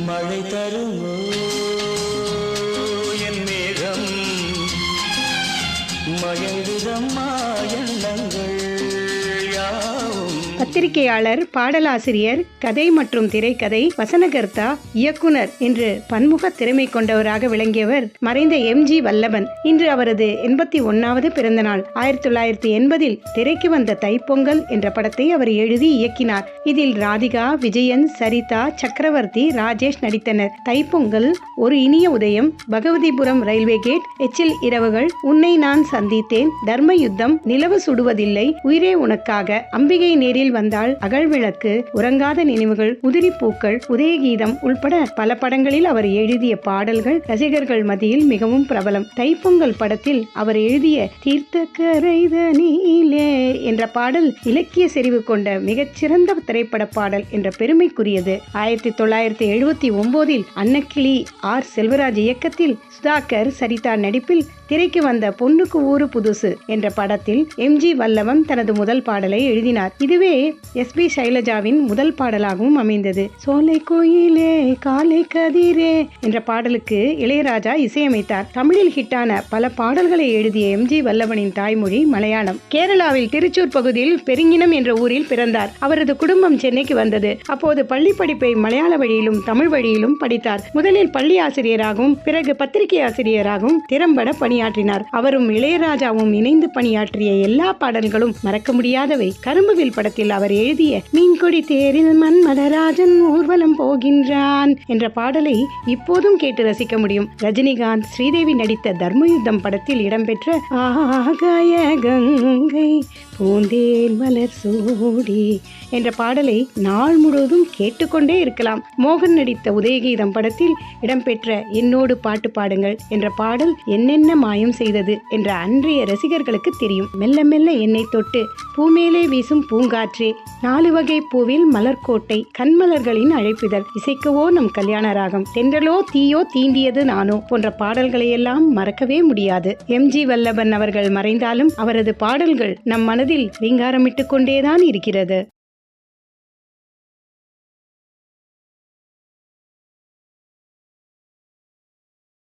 மழை தருமோ? என் மேகம் மயங்குதம்மா எண்ணங்கள் பத்திரிகையாளர் பாடலாசிரியர் கதை மற்றும் திரைக்கதை வசனகர்த்தா இயக்குனர் என்று பன்முக திறமை கொண்டவராக விளங்கியவர் மறைந்த எம்ஜி வல்லபன். இன்று அவரது எண்பத்தி ஒன்னாவது பிறந்த நாள் ஆயிரத்தி தொள்ளாயிரத்தி எண்பதில் திரைக்கு வந்த தைப்பொங்கல் என்ற படத்தை அவர் எழுதி இயக்கினார். இதில் ராதிகா விஜயன் சரிதா சக்கரவர்த்தி ராஜேஷ் நடித்தனர். தைப்பொங்கல் ஒரு இனிய உதயம் பகவதிபுரம் ரயில்வே கேட் எச்சில் இரவுகள் உன்னை நான் சந்தித்தேன் தர்ம யுத்தம் நிலவு சுடுவதில்லை உயிரே உனக்காக அம்பிகை நேரில் வந்தால் அகழ்விளக்கு உறங்காத நினைவுகள் உதிரி பூக்கள் உதயகீதம் உள்பட பல படங்களில் அவர் எழுதிய பாடல்கள் ரசிகர்கள் மத்தியில் மிகவும் பிரபலம். தைப்பொங்கல் படத்தில் அவர் எழுதிய தீர்த்த கரைதனிலே என்ற பாடல் இலக்கிய செறிவு கொண்ட மிகச்சிறந்த திரைப்பட பாடல் என்ற பெருமைக்குரியது. ஆயிரத்தி தொள்ளாயிரத்தி எழுபத்தி ஒன்பதில் அன்னக்கிளி ஆர். செல்வராஜ் இயக்கத்தில் சுதாகர் சரிதா நடிப்பில் திரைக்கு வந்த பொண்ணுக்கு ஊரு புதுசு என்ற படத்தில் எம். ஜி. வல்லவன் தனது முதல் பாடலை எழுதினார். இதுவே இதுவே எஸ் பி சைலஜாவின் முதல் பாடலாகவும் அமைந்தது. சோலை கோயிலே காலை கதிரே என்ற பாடலுக்கு இளையராஜா இசையமைத்தார். தமிழில் ஹிட்டான பல பாடல்களை எழுதிய எம்ஜி வல்லவனின் தாய்மொழி மலையாளம். கேரளாவில் திருச்சூர் பகுதியில் பெருங்கினம் என்ற ஊரில் பிறந்தார். அவரது குடும்பம் சென்னைக்கு வந்தது. அப்போது பள்ளி படிப்பை மலையாள வழியிலும் தமிழ் வழியிலும் படித்தார். முதலில் பள்ளி ஆசிரியராகவும் பிறகு பத்திரிகை ஆசிரியராகவும் திறம்பட பணியாற்றினார். அவரும் இளையராஜாவும் இணைந்து பணியாற்றிய எல்லா பாடல்களும் மறக்க முடியாதவை. கரும்புவில் படத்தில் அவர் எழுதிய மீன்கொடி தேரில் மன்மதராஜன் ஊர்வலம் போகின்றான் என்ற பாடலை இப்போதும் கேட்டு ரசிக்க முடியும். ரஜினிகாந்த் ஸ்ரீதேவி நடித்த தர்மயுத்தம் படத்தில் இடம்பெற்ற ஆகாய கங்கை பூந்தேன் மலர் சூடி என்ற பாடலை நாள் முழுவதும் கேட்டுக்கொண்டே இருக்கலாம். மோகன் நடித்த உதயகீதம் படத்தில் இடம்பெற்ற என்னோடு பாட்டு பாடுங்கள் என்ற பாடல் என்னென்ன மாயம் செய்தது என்ற அன்றைய ரசிகர்களுக்கு தெரியும். மெல்ல மெல்ல என்னை தொட்டு பூமேலே வீசும் பூங்காற்று நாலு வகை பூவில் மலர்கோட்டை கண்மலர்களின் அழைப்பிதழ் இசைக்கவோ நம் கல்யாண ராகம் தென்றலோ தீயோ தீண்டியது நானோ போன்ற பாடல்களை எல்லாம் மறக்கவே முடியாது. எம். ஜி. வல்லபன் அவர்கள் மறைந்தாலும் அவரது பாடல்கள் நம் மனதில் ரீங்காரமிட்டு கொண்டேதான் இருக்கிறது.